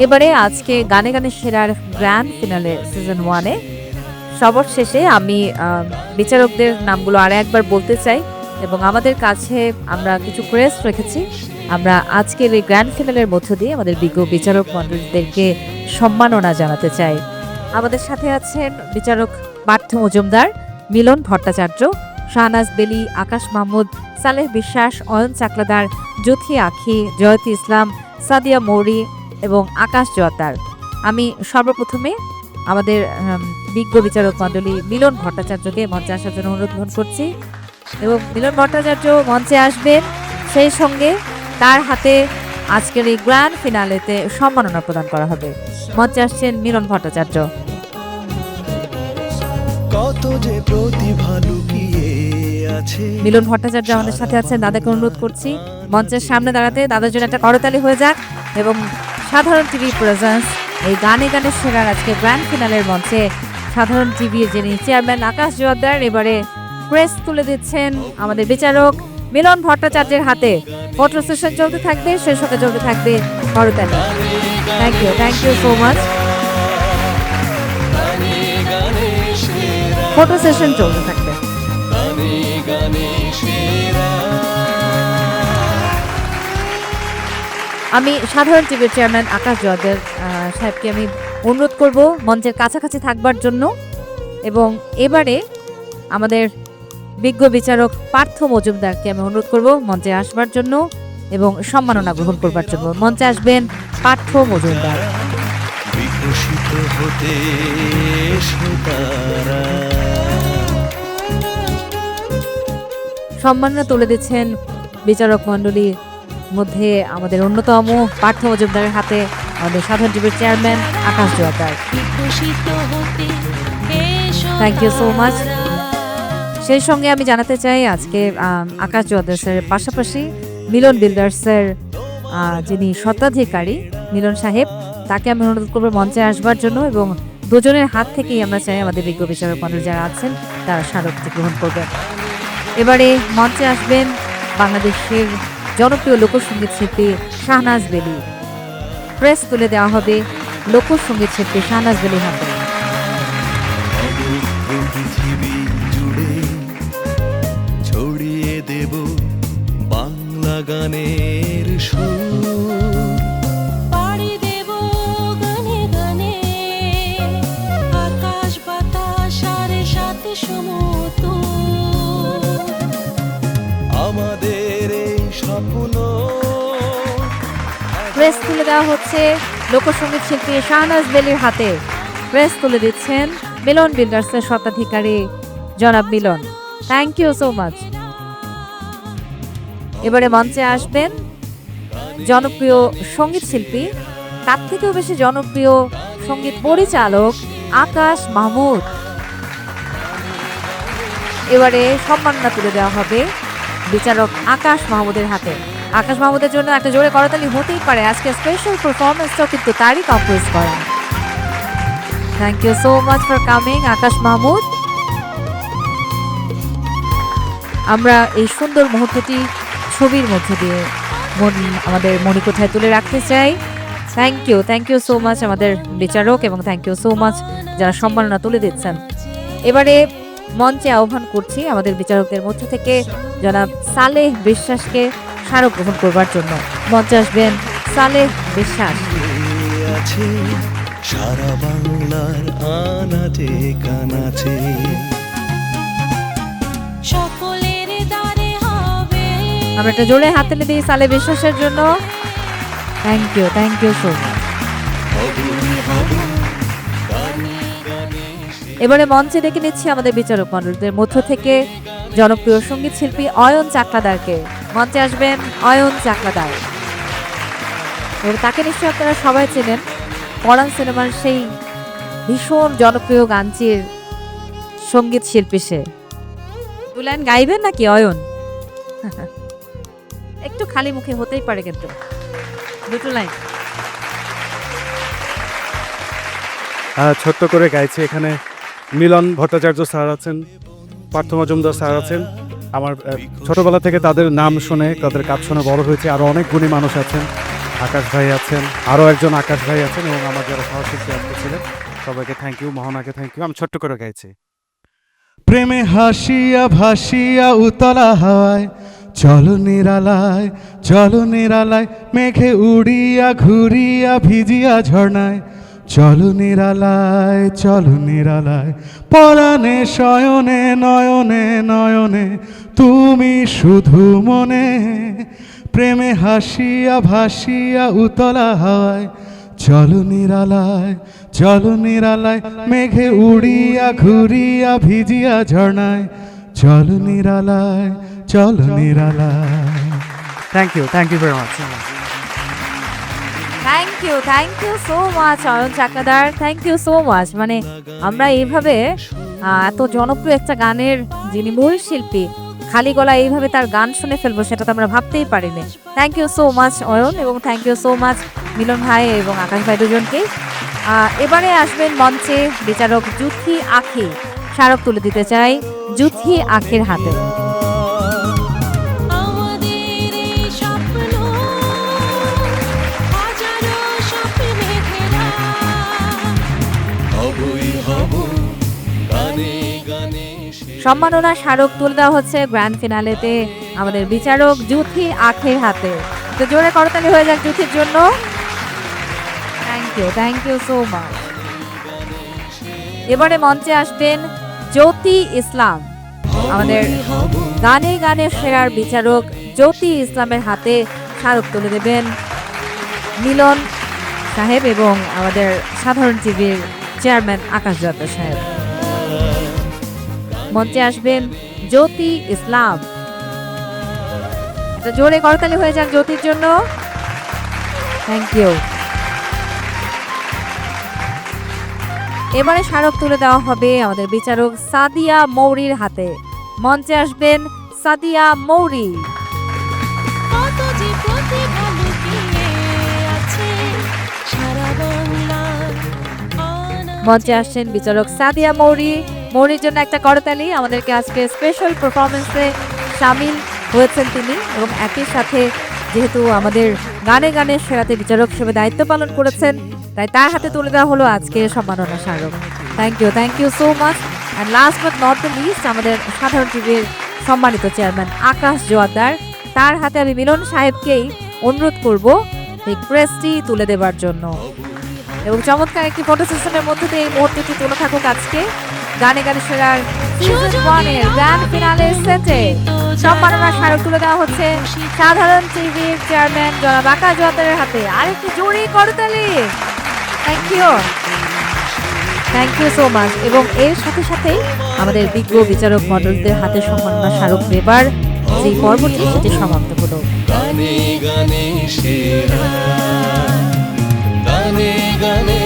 এবারে আজকে গানে গানে সেরার গ্র্যান্ড ফিনালে সিজন ওয়ানে। সবার শেষে আমি বিচারকদের নামগুলো আর একবার বলতে চাই এবং আমাদের কাছে আমরা কিছু ক্রেস্ট রেখেছি। আমরা আজকের এই গ্র্যান্ড ফিনালের মধ্য দিয়ে আমাদের বিজ্ঞ বিচারক মণ্ডলীদেরকে সম্মাননা জানাতে চাই। আমাদের সাথে আছেন বিচারক পার্থ মজুমদার, মিলন ভট্টাচার্য, শাহনাজ বেলি, আকাশ মাহমুদ, সালেহ বিশ্বাস, অয়ন চাকলাদার জ্যোথি আখি, জয়তী ইসলাম, সাদিয়া মৌরি এবং আকাশ জোয়াতার। আমি সর্বপ্রথমে আমাদের বিজ্ঞ বিচারক মণ্ডলী মিলন ভট্টাচার্যকে মঞ্চে আসার জন্য অনুরোধ গ্রহণ করছি এবং মিলন ভট্টাচার্য মঞ্চে আসবেন সেই সঙ্গে তার হাতে আজকের এই গ্র্যান্ড ফিনালেতে সম্মাননা প্রদান করা হবে। মঞ্চে আসছেন মিলন ভট্টাচার্য। কত যে প্রতিভা লুকিয়ে আছে। মিলন ভট্টাচার্য আমাদের সাথে আছেন দাদাকে অনুরোধ করছি। মঞ্চের সামনে দাঁড়াতে দাদার জন্য একটা করতালি হয়ে যাক এবং সাধারণ টিভি প্রেজেন্স এই গানে গানে সেরার আজকে গ্র্যান্ড ফিনালের মঞ্চে সাধারণ টিভি যিনি চেয়ারম্যান আকাশ জোয়ারদার এবারে প্রেস তুলে দিচ্ছেন আমাদের বিচারক মিলন ভট্টাচার্যের হাতে। ফটো সেশন চলতে থাকবে সেই সঙ্গে চলতে থাকবে করতালি thank you thank you so much photo session চলতে থাকবে। আমি সাধারণ টিভির চেয়ারম্যান আকাশ জয়দের সাহেবকে আমি অনুরোধ করব মঞ্চের কাছাকাছি থাকবার জন্য। এবং এবারে আমাদের বিজ্ঞ বিচারক পার্থ মজুমদারকে আমি অনুরোধ করব মঞ্চে আসবার জন্য এবং সম্মাননা গ্রহণ করবার জন্য। মঞ্চে আসবেন পার্থ মজুমদার। বিকশিত হতে সম্মাননা তুলে দিচ্ছেন বিচারক মণ্ডলীর মধ্যে আমাদের অন্যতম পার্থ মজুমদারের হাতে আমাদের সাধারণ টিভির chairman Akash Joardar thank you so much সেই সঙ্গে আমি জানাতে চাই আজকে আকাশ জোয়াদার্সের পাশাপাশি মিলন বিল্ডার্সের যিনি স্বত্বাধিকারী মিলন সাহেব, তাকে আমি অনুরোধ করব মঞ্চে আসবার জন্য এবং দুজনের হাত থেকেই আমরা চাই আমাদের বিজ্ঞ বিচারক মণ্ডল যারা আছেন, তারা স্মারকটি গ্রহণ করবেন। এবারে মঞ্চে আসবেন বাংলাদেশের জনপ্রিয় লোকসঙ্গীত শিল্পী শাহনাজ বেলি। প্রেস তুলে দেওয়া হবে লোকসঙ্গীত শিল্পী শাহনাজ বেলি হাতে ছড়িয়ে দেব বাংলা গানের প্রেস তুলে দেওয়া হচ্ছে লোকসঙ্গীত শিল্পী শাহনাজ বেলির হাতে। প্রেস তুলে দিচ্ছেন মিলন বিল্ডার্সের স্বত্বাধিকারী জনাব Milan. Thank you so much এবারে মঞ্চে আসবেন জনপ্রিয় সংগীত শিল্পী, তার থেকেও বেশি জনপ্রিয় সংগীত পরিচালক আকাশ মাহমুদ। এবারে সম্মাননা তুলে দেওয়া হবে বিচারক আকাশ মাহমুদের হাতে। আকাশ মাহমুদের জন্য একটা জোরে করতালি হতেই পারে। আজকে স্পেশাল পারফরমেন্সটাও কিন্তু তারই কম্পোজ করা। Thank you so much for coming Akash Mahmud. আমরা এই সুন্দর মুহূর্তটি ছবির মধ্য দিয়ে মন, আমাদের মণিকোঠায় তুলে রাখতে চাই। Thank you thank you so much আমাদের বিচারক, এবং থ্যাংক ইউ সো মাচ যারা সম্মাননা তুলে দিচ্ছেন। এবারে মঞ্চে আহ্বান করছি আমাদের বিচারকদের মধ্য থেকে জনাব সালেহ বিশ্বাসকে স্মারক গ্রহণ করবার জন্য। মঞ্চে আসবেন সালেহ বিশ্বাস। সারা বাংলার আনাচে কানাচে। সকলের দ্বারে হবে। আমরা একটা জোরে হাততালি দিই সালে বিশ্বাসের জন্য। Thank you thank you so much এবারে মঞ্চে ডেকে নিচ্ছি আমাদের বিচারক মণ্ডলদের মধ্য থেকে জনপ্রিয় সংগীত শিল্পী অয়ন চাকলাদারকে। মঞ্চে আসবেন অয়ন চাকলাদার। এবং তাকে নিশ্চয়ই আপনারা সবাই চেনেন। পরাণ সিনেমার সেই ভীষণ জনপ্রিয় গানচির সংগীত শিল্পী সে। দু লাইন গাইবেন নাকি অয়ন? একটু খালি মুখে হতেই পারে কিন্তু। দুটো লাইন। ছোট্ট করে গাইছে এখানে। মিলন ভট্টাচার্য স্যার আছেন, পার্থ মজুমদার স্যার আছেন। আমার ছোটবেলা থেকে তাদের নাম শুনে, তাদের কাজ শুনে বড় হয়েছে। আরও অনেক গুণী মানুষ আছেন। আকাশ ভাই আছেন আরও একজন আকাশ ভাই আছেন এবং আমার যারা সহশিল্পী আজকে ছিলেন, সবাইকে থ্যাংক ইউ মোহনাকে থ্যাংক ইউ আমি ছোট্ট করে গাইছি। প্রেমে হাসিয়া ভাসিয়া উতলা হাওয়ায় চলো নিরালায় চলো নিরালায়, মেঘে উড়িয়া ঘুরিয়া ভিজিয়া ঝর্ণায় চলো নিরালায় চলো নিরালায়, পরাণে, শয়নে, নয়নে নয়নে, তুমি শুধু মনে, প্রেমে হাসিয়া ভাসিয়া উতলা হাওয়ায় চলো নিরালায় চলো নিরালায়, মেঘে উড়িয়া, ঘুরিয়া, ভিজিয়া ঝর্ণায়। চলো নিরালায় চলো নিরালায়। Thank you thank you very much you thank you so much Ayan Chakladar thank you so much মানে আমরা এইভাবে এত জনপ্রিয় একটা গানের যিনি মূল শিল্পী, খালি গলা এইভাবে তার গান শুনে ফেলব সেটা তো আমরা ভাবতেই পারিনি। Thank you so much Ayan এবং thank you so much Milan ভাই এবং আকাশ ভাই দুজনকে। এবারে আসবেন মঞ্চে বিচারক জুথি আখি। স্মারক তুলে দিতে চাই জুথি আখির হাতে। সম্মাননা স্মারক তুলে দেওয়া হচ্ছে গ্র্যান্ড ফিনালেতে আমাদের বিচারক জুথি আখের হাতে। তো জোরে করতালি হয়ে যাক জুথির জন্য। Thank you thank you so much এবারে মঞ্চে আসবেন জ্যোতি ইসলাম। আমাদের গানে গানে সেরার বিচারক জ্যোতি ইসলামের হাতে স্মারক তুলে দেবেন মিলন সাহেব এবং আমাদের সাধারণ টিভির চেয়ারম্যান আকাশ দত্ত সাহেব। মঞ্চে আসবেন জ্যোতি ইসলাম। একটা জোরে করতালি হয়ে যাক জ্যোতির জন্য। থ্যাংক ইউ এবারে স্মারক তুলে দেওয়া হবে আমাদের বিচারক সাদিয়া মৌরির হাতে। মঞ্চে আসবেন সাদিয়া মৌরি। মঞ্চে আসছেন বিচারক সাদিয়া মৌরি। মৌরির জন্য একটা করতালি। আমাদেরকে আজকে স্পেশাল পারফরমেন্সে সামিল হয়েছেন তিনি এবং একই সাথে যেহেতু আমাদের গানে গানে সেরাতে বিচারক হিসেবে দায়িত্ব পালন করেছেন, তাই তার হাতে তুলে দেওয়া হলো আজকে সম্মাননা স্মারক। Thank you thank you so much and last but not the least আমাদের সাধারণ টিভির সম্মানিত চেয়ারম্যান আকাশ জোয়ারদার তার হাতে আমি মিলন সাহেবকেই অনুরোধ করব এই ক্রেস্টটি তুলে দেবার জন্য। এবং চমৎকার একটি ফটো সেশনের মধ্যে দিয়ে এই মুহূর্তটি তুলে থাকুক আজকে। গানে গানে সেরার সিজন ওয়ানের গ্র্যান্ড ফিনালে সেটে সম্মাননা স্মারক তুলে দেওয়া হচ্ছে সাধারণ টিভির চেয়ারম্যান জনাব আকাশ জোয়াতারের হাতে। আরেকটি জোরে করতালি। Thank you thank you so much এবং এর সাথে সাথে আমাদের বিজ্ঞ বিচারক মণ্ডলদের হাতে সম্মাননা স্মারক দেবার যে পর্বটি সেটি সমাপ্ত হলো। গানে গানে সেরা গানে গানে